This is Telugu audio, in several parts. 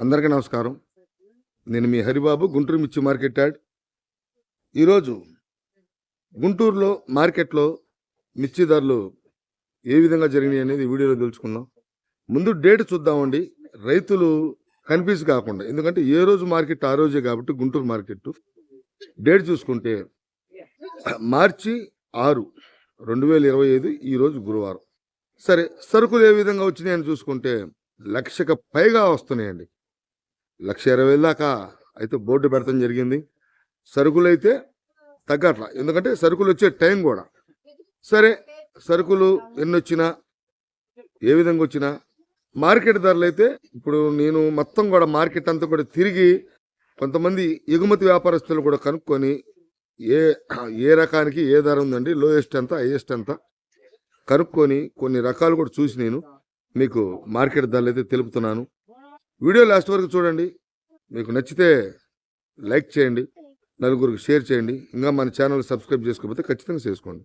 అందరికీ నమస్కారం. నేను మీ హరిబాబు గుంటూరు మిర్చి మార్కెట్ యాడ్. ఈరోజు గుంటూరులో మార్కెట్లో మిర్చి ధరలు ఏ విధంగా జరిగినాయి అనేది వీడియోలో తెలుసుకుందాం. ముందు డేట్ చూద్దామండి. రైతులు కన్ఫ్యూజ్ కాకుండా ఎందుకంటే ఏ రోజు మార్కెట్ ఆ రోజే కాబట్టి గుంటూరు మార్కెట్ డేట్ చూసుకుంటే మార్చి ఆరు రెండు వేల ఇరవై ఐదు ఈరోజు గురువారం. సరే సరుకులు ఏ విధంగా వచ్చినాయని చూసుకుంటే లక్షకు పైగా వస్తున్నాయండి. లక్ష ఇరవై వేలు దాకా అయితే బోర్డు పెడతాం జరిగింది. సరుకులు అయితే తగ్గట్లా. ఎందుకంటే సరుకులు వచ్చే టైం కూడా. సరే సరుకులు ఎన్ని వచ్చినా ఏ విధంగా వచ్చినా మార్కెట్ ధరలు అయితే ఇప్పుడు నేను మొత్తం కూడా మార్కెట్ అంతా కూడా తిరిగి కొంతమంది ఎగుమతి వ్యాపారస్తులు కూడా కనుక్కొని ఏ ఏ రకానికి ఏ ధర ఉందండి లోయెస్ట్ ఎంత హైయెస్ట్ ఎంత కనుక్కొని కొన్ని రకాలు కూడా చూసి నేను మీకు మార్కెట్ ధరలు అయితే తెలుపుతున్నాను. వీడియో లాస్ట్ వరకు చూడండి. మీకు నచ్చితే లైక్ చేయండి. నలుగురికి షేర్ చేయండి. ఇంకా మన ఛానల్ సబ్స్క్రైబ్ చేసుకోకపోతే ఖచ్చితంగా చేసుకోండి.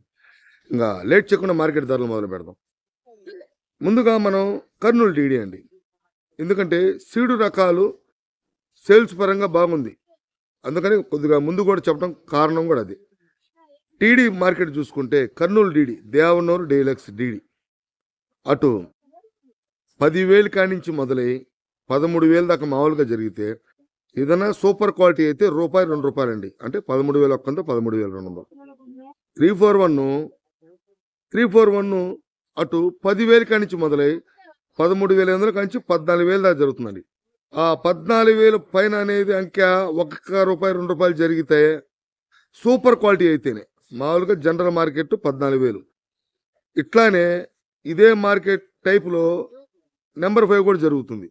ఇంకా లేట్ చేయకుండా మార్కెట్ ధరలు మొదలు పెడదాం. ముందుగా మనం కర్నూలు డీడీ అండి. ఎందుకంటే సీడు రకాలు సేల్స్ పరంగా బాగుంది. అందుకని కొద్దిగా ముందు కూడా చెప్పడం కారణం కూడా అది. టీడీ మార్కెట్ చూసుకుంటే Kurnool DD Devanur deluxe DD అటు పదివేలు కానించి మొదలై పదమూడు వేలు దాకా మామూలుగా జరిగితే ఏదైనా సూపర్ క్వాలిటీ అయితే రూపాయి రెండు రూపాయలు అండి అంటే పదమూడు వేలు ఒక్కంత పదమూడు వేలు రెండు వందలు. Three four one three four one అటు పదివేలు కానించి మొదలై పదమూడు వేల వందల కానించి పద్నాలుగు వేలు దాకా జరుగుతుందండి. ఆ పద్నాలుగు వేలు పైన అనేది అంకె ఒక్క రూపాయి రెండు రూపాయలు జరిగితే సూపర్ క్వాలిటీ అయితేనే. మామూలుగా జనరల్ మార్కెట్ పద్నాలుగు వేలు. ఇట్లానే ఇదే మార్కెట్ టైపులో నెంబర్ ఫైవ్ కూడా జరుగుతుంది.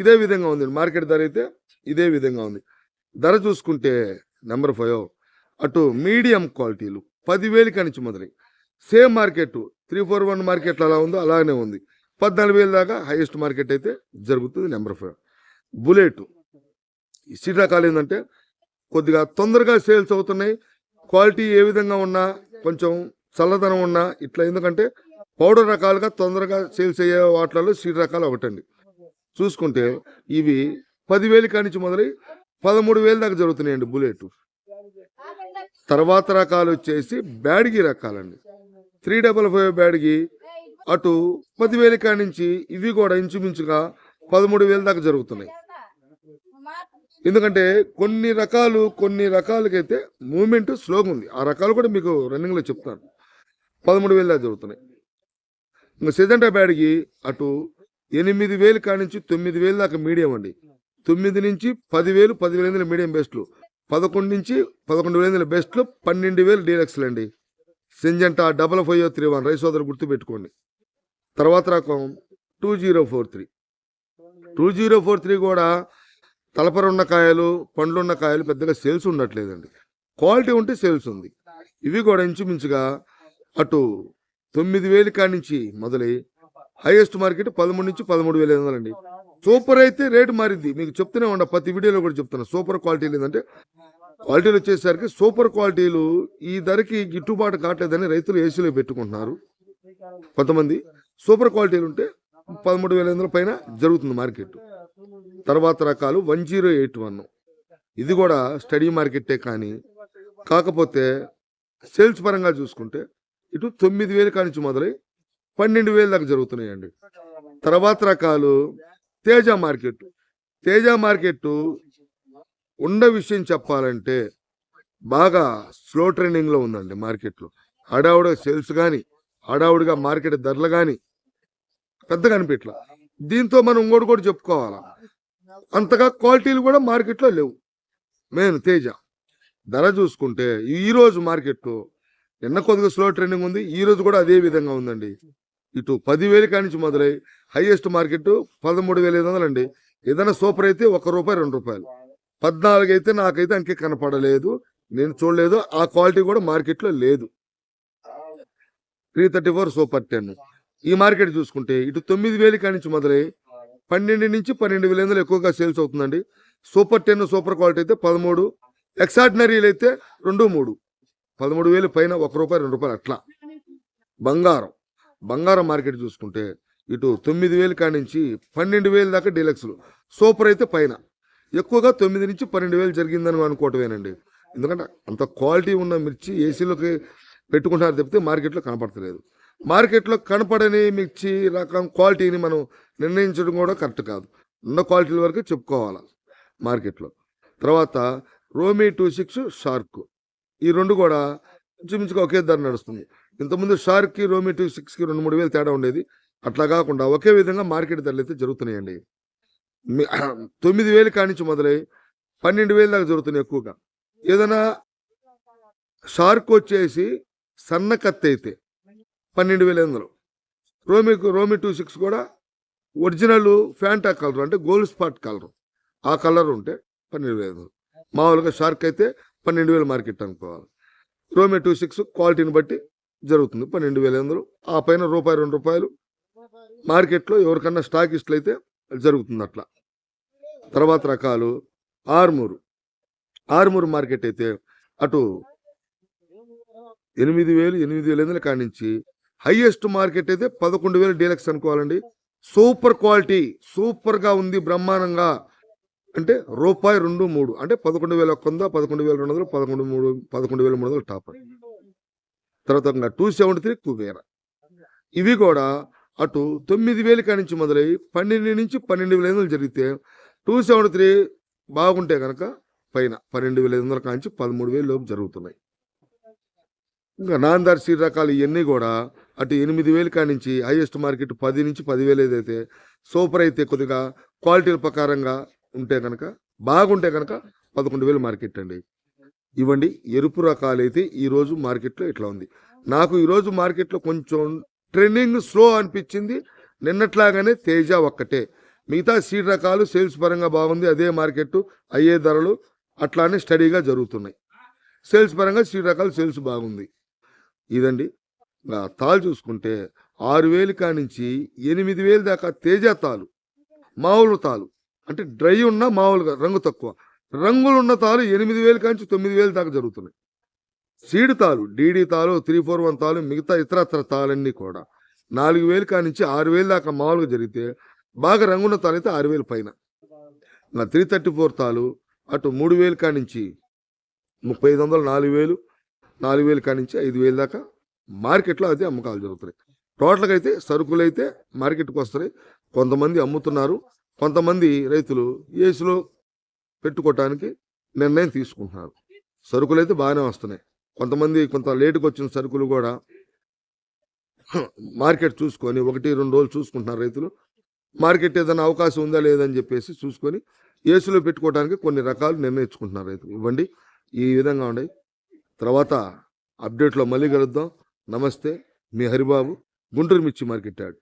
ఇదే విధంగా ఉంది. మార్కెట్ ధర అయితే ఇదే విధంగా ఉంది. ధర చూసుకుంటే నెంబర్ ఫైవ్ అటు మీడియం క్వాలిటీలు పదివేలు కనిచి మొదలై same market three four one మార్కెట్లు అలా ఉందో అలానే ఉంది. పద్నాలుగు వేల దాకా హైయెస్ట్ మార్కెట్ అయితే జరుగుతుంది నెంబర్ ఫైవ్. బుల్లెట్ ఈ సీట్ రకాలు ఏంటంటే కొద్దిగా తొందరగా సేల్స్ అవుతున్నాయి. క్వాలిటీ ఏ విధంగా ఉన్నా కొంచెం చల్లదనం ఉన్నా ఇట్లా ఎందుకంటే పౌడర్ రకాలుగా తొందరగా సేల్స్ అయ్యే వాటిలలో సీడ్ రకాలు ఒకటండి. చూసుకుంటే ఇవి పదివేలు కానించి మొదలై పదమూడు వేలు దాకా జరుగుతున్నాయండి బుల్లెట్. తర్వాత రకాలు వచ్చేసి బ్యాడ్గి రకాలండి. త్రీ డబల్ ఫైవ్ బ్యాడ్గి అటు పదివేలు కానించి ఇవి కూడా ఇంచుమించుగా పదమూడు వేలు దాకా జరుగుతున్నాయి. ఎందుకంటే కొన్ని రకాలు కొన్ని రకాలకైతే మూమెంట్ స్లోగా ఉంది. ఆ రకాలు కూడా మీకు రన్నింగ్లో చెప్తాను. పదమూడు వేలు దాకా జరుగుతున్నాయి. ఇంకా సిజంటా బ్యాడ్కి అటు ఎనిమిది వేలు కానించి తొమ్మిది వేలు దాకా మీడియం అండి. తొమ్మిది నుంచి పదివేలు పదివేల ఎనిమిది మీడియం బెస్ట్లు. పదకొండు నుంచి పదకొండు వేల ఎనిమిది బెస్ట్లు పన్నెండు వేలు డీలక్స్లు అండి. Syngenta double five three one rice సోదరు గుర్తుపెట్టుకోండి తర్వాత రకం two zero four three. Two zero four three కూడా తలపరున్న కాయలు పండ్లున్న కాయలు పెద్దగా సేల్స్ ఉండట్లేదండి. క్వాలిటీ ఉంటే సేల్స్ ఉంది. ఇవి కూడా ఇంచుమించుగా అటు తొమ్మిది వేలు కానించి మొదలై హైయెస్ట్ మార్కెట్ పదమూడు నుంచి పదమూడు వేల ఐదు వందలండి. సూపర్ అయితే రేటు మారింది. మీకు చెప్తూనే ఉండ ప్రతి వీడియోలో కూడా చెప్తున్నా సూపర్ క్వాలిటీ ఏంటంటే క్వాలిటీలు వచ్చేసరికి సూపర్ క్వాలిటీలు ఈ ధరకి గిట్టుబాటు కావట్లేదని రైతులు ఏసీలో పెట్టుకుంటున్నారు. కొంతమంది సూపర్ క్వాలిటీలు ఉంటే పదమూడు వేల ఐదు వందల పైన జరుగుతుంది మార్కెట్. తర్వాత రకాలు వన్ జీరో ఎయిట్ వన్. ఇది కూడా స్టడీ మార్కెట్టే కానీ కాకపోతే సేల్స్ పరంగా చూసుకుంటే ఇటు తొమ్మిది వేలు కానించి మొదలై పన్నెండు వేలు దాకా జరుగుతున్నాయండి. తర్వాత రకాలు తేజ మార్కెట్. తేజ మార్కెట్ ఉండ విషయం చెప్పాలంటే బాగా స్లో ట్రెండింగ్లో ఉందండి మార్కెట్లో. హడావుడిగా సేల్స్ కానీ హడావుడిగా మార్కెట్ ధరలు కానీ పెద్దగా అనిపించట్లా దీంతో మనం ఇంకోటి కూడా చెప్పుకోవాలా. అంతగా క్వాలిటీలు కూడా మార్కెట్లో లేవు. మెయిన్ తేజ. ధర చూసుకుంటే ఈ రోజు మార్కెట్ నిన్న కొద్దిగా స్లో ట్రెండింగ్ ఉంది ఈ రోజు కూడా అదే విధంగా ఉందండి. ఇటు పదివేలు కానించి మొదలై హైయెస్ట్ మార్కెట్ పదమూడు వేల ఐదు వందలు అండి ఏదైనా సూపర్ అయితే ఒక రూపాయి రెండు రూపాయలు. పద్నాలుగు అయితే నాకైతే అంకే కనపడలేదు. నేను చూడలేదు. ఆ క్వాలిటీ కూడా మార్కెట్లో లేదు. Three thirty four super ten. ఈ మార్కెట్ చూసుకుంటే ఇటు తొమ్మిది వేలు కానించి మొదలై పన్నెండు నుంచి పన్నెండు వేల వందలు ఎక్కువగా సేల్స్ అవుతుందండి. సూపర్ టెన్ సూపర్ క్వాలిటీ అయితే పదమూడు. ఎక్సార్డినరీలు అయితే రెండు మూడు. పదమూడు వేలు పైన ఒక రూపాయి రెండు రూపాయలు అట్లా. బంగారం. బంగారం మార్కెట్ చూసుకుంటే ఇటు తొమ్మిది వేలు కానించి పన్నెండు వేలు దాకా డీలక్స్లు. సూపర్ అయితే పైన. ఎక్కువగా తొమ్మిది నుంచి పన్నెండు వేలు జరిగిందని అనుకోవటమేనండి. ఎందుకంటే అంత క్వాలిటీ ఉన్న మిర్చి ఏసీలోకి పెట్టుకుంటున్నారు తప్పితే మార్కెట్లో కనపడతలేదు. మార్కెట్లో కనపడని మిర్చి రకం క్వాలిటీని మనం నిర్ణయించడం కూడా కరెక్ట్ కాదు. ఉన్న క్వాలిటీల వరకు చెప్పుకోవాలి మార్కెట్లో. తర్వాత రోమీ టూ సిక్స్ షార్క్. ఈ రెండు కూడా ఇంచుమించుగా ఒకే ధర నడుస్తుంది. ఇంతకుముందు షార్క్కి రోమీ టూ సిక్స్కి రెండు మూడు వేలు తేడా ఉండేది. అట్లా కాకుండా ఒకే విధంగా మార్కెట్ ధరలు అయితే జరుగుతున్నాయండి. తొమ్మిది వేలు కానించి మొదలై పన్నెండు వేలు దాకా జరుగుతున్నాయి ఎక్కువగా. ఏదైనా షార్క్ వచ్చేసి సన్న కత్తి అయితే పన్నెండు వేల ఎనిమిదిలో రోమి రోమి టూ సిక్స్ కూడా ఒరిజినల్ ఫ్యాంటా కలర్ అంటే గోల్డ్ స్పాట్ కలర్. ఆ కలర్ ఉంటే పన్నెండు వేల మామూలుగా షార్క్ అయితే పన్నెండు వేల మార్కెట్ అనుకోవాలి. రోమే టూ సిక్స్ క్వాలిటీని బట్టి జరుగుతుంది. పన్నెండు వేల ఎనిమిది ఆ పైన రూపాయి రెండు రూపాయలు. మార్కెట్లో ఎవరికన్నా స్టాక్ ఇష్టలు అయితే జరుగుతుంది అట్లా. తర్వాత రకాలు. ఆర్మూరు. ఆర్మూరు మార్కెట్ అయితే అటు ఎనిమిది వేలు ఎనిమిది వేల ఎనిమిది కానించి హైయెస్ట్ మార్కెట్ అయితే పదకొండు వేలు డీలక్స్ అనుకోవాలండి. సూపర్ క్వాలిటీ సూపర్గా ఉంది బ్రహ్మాండంగా. అంటే రూపాయి రెండు మూడు. అంటే పదకొండు వేల ఒక్క వంద పదకొండు వేల రెండు వందలు పదకొండు మూడు పదకొండు వేల మూడు వందలు టాపర్ తర్వాత టూ సెవెంటీ త్రీ కుబేర ఇవి కూడా అటు తొమ్మిది వేల కాడి నుంచి మొదలై పన్నెండు నుంచి పన్నెండు వేల ఐదు వందలు జరిగితే టూ సెవెంటీ త్రీ బాగుంటే కనుక పైన పన్నెండు వేల ఐదు వందల కాంచి పదమూడు వేలు లోపు జరుగుతున్నాయి. ఇంకా నాందార్ సీడ్ రకాలు ఇవన్నీ కూడా అటు ఎనిమిది వేలు కానించి హైయెస్ట్ మార్కెట్ పది నుంచి పదివేలు ఏదైతే సూపర్ అయితే కొద్దిగా క్వాలిటీల ప్రకారంగా ఉంటే కనుక బాగుంటే కనుక పదకొండు వేలు మార్కెట్ అండి. ఇవ్వండి ఎరుపు రకాలు అయితే ఈరోజు మార్కెట్లో ఇట్లా ఉంది. నాకు ఈరోజు మార్కెట్లో కొంచెం ట్రెండింగ్ స్లో అనిపించింది. నిన్నట్లాగానే తేజ ఒక్కటే. మిగతా సీడ్ రకాలు సేల్స్ పరంగా బాగుంది అదే మార్కెట్ అయ్యే ధరలు అట్లానే స్టడీగా జరుగుతున్నాయి. సేల్స్ పరంగా సీడ్ రకాలు సేల్స్ బాగుంది. ఇదండి. తాలు చూసుకుంటే ఆరు వేలు కానించి ఎనిమిది వేలు దాకా తేజ తాలు మామూలు తాలు అంటే డ్రై ఉన్న మామూలుగా రంగు తక్కువ. రంగులు ఉన్న తాలు ఎనిమిది వేలు కాంచి తొమ్మిది వేలు దాకా జరుగుతున్నాయి. సీడ్ తాలు డీడీ తాలు త్రీ ఫోర్ వన్ తాలు మిగతా ఇతరత్ర తాలన్నీ కూడా నాలుగు వేలు కానించి ఆరు వేలు దాకా మామూలుగా జరిగితే బాగా రంగున్న తాలు అయితే ఆరు వేలు పైన. నా త్రీ థర్టీ ఫోర్ తాలు అటు మూడు వేలు కానించి ముప్పై ఐదు వందలు నాలుగు వేలు నాలుగు వేలు కానించి ఐదు వేలు దాకా మార్కెట్లో అదే అమ్మకాలు జరుగుతున్నాయి. టోటల్గా అయితే సరుకులు అయితే మార్కెట్కి వస్తున్నాయి. కొంతమంది అమ్ముతున్నారు. కొంతమంది రైతులు ఏసులో పెట్టుకోవటానికి నిర్ణయం తీసుకుంటున్నారు. సరుకులు అయితే బాగానే వస్తున్నాయి. కొంతమంది కొంత లేటుకు వచ్చిన సరుకులు కూడా మార్కెట్ చూసుకొని ఒకటి రెండు రోజులు చూసుకుంటున్నారు రైతులు. మార్కెట్ ఏదైనా అవకాశం ఉందా లేదని చెప్పేసి చూసుకొని ఏసులో పెట్టుకోవడానికి కొన్ని రకాలు నిర్ణయించుకుంటున్నారు రైతులు. ఇవ్వండి. ఈ విధంగా ఉన్నాయి తర్వాత అప్డేట్లో మళ్ళీ కలుద్దాం. నమస్తే. మీ హరిబాబు గుంటూరు మిర్చి మార్కెట్ యార్డ్.